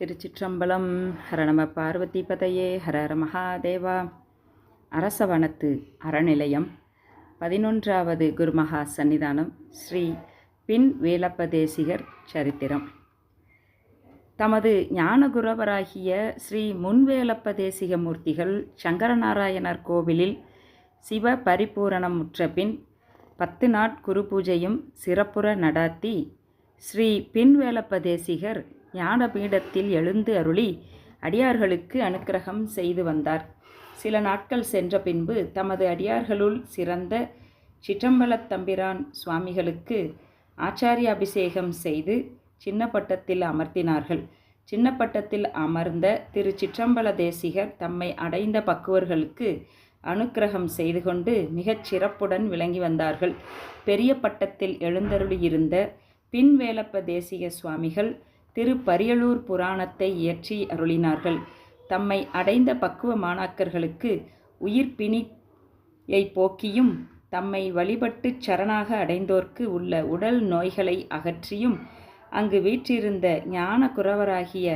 திருச்சிற்றம்பலம். ஹரணம பார்வதி பதையே ஹர மகாதேவா. அரசவனத்து அறநிலையம். பதினொன்றாவது குருமகா சன்னிதானம் ஸ்ரீ பின் வேலப்பதேசிகர் சரித்திரம். தமது ஞானகுரவராகிய ஸ்ரீ முன்வேலப்பதேசிக மூர்த்திகள் சங்கரநாராயணர் கோவிலில் சிவ பரிபூரணம் முற்ற பின் பத்து நாட் குரு பூஜையும் சிறப்புற நடாத்தி ஸ்ரீ பின்வேலப்பதேசிகர் ஞானபீடத்தில் எழுந்து அருளி அடியார்களுக்கு அனுக்கிரகம் செய்து வந்தார். சில நாட்கள் சென்ற பின்பு தமது அடியார்களுள் சிறந்த சிற்றம்பலத் தம்பிரான் சுவாமிகளுக்கு ஆச்சாரிய அபிஷேகம் செய்து சின்னப்பட்டத்தில் அமர்த்தினார்கள். சின்னப்பட்டத்தில் அமர்ந்த திரு சிற்றம்பல தேசிகர் தம்மை அடைந்த பக்குவர்களுக்கு அனுக்கிரகம் செய்து கொண்டு மிகச் சிறப்புடன் விளங்கி வந்தார்கள். பெரிய பட்டத்தில் எழுந்தருளியிருந்த பின்வேலப்ப தேசிக சுவாமிகள் திருப்பரியலூர் புராணத்தை இயற்றி அருளினார்கள். தம்மை அடைந்த பக்குவ மாணாக்கர்களுக்கு உயிர்ப்பிணியை போக்கியும் தம்மை வழிபட்டுச் சரணாக அடைந்தோர்க்கு உள்ள உடல் நோய்களை அகற்றியும் அங்கு வீற்றிருந்த ஞான குரவராகிய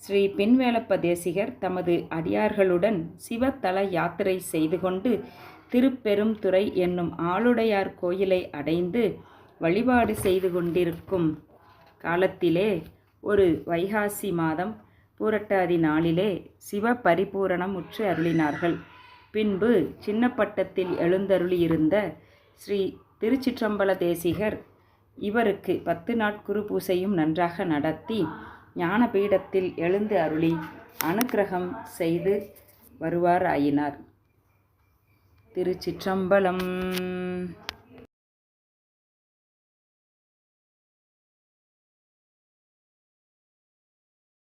ஸ்ரீ பின்வேலப்ப தேசிகர் தமது அடியார்களுடன் சிவத்தல யாத்திரை செய்து கொண்டு திருப்பெரும்துறை என்னும் ஆளுடையார் கோயிலை அடைந்து வழிபாடு செய்து கொண்டிருக்கும் காலத்திலே ஒரு வைகாசி மாதம் பூரட்டாதி நாளிலே சிவ பரிபூரணம் உற்று அருளினார்கள். பின்பு சின்னப்பட்டத்தில் எழுந்தருளியிருந்த ஸ்ரீ திருச்சிற்றம்பல தேசிகர் இவருக்கு பத்து நாட்குரு பூசையும் நன்றாக நடத்தி ஞானபீடத்தில் எழுந்து அருளி அனுக்கிரகம் செய்து வருவார் ஆயினார் திருச்சிற்றம்பலம்.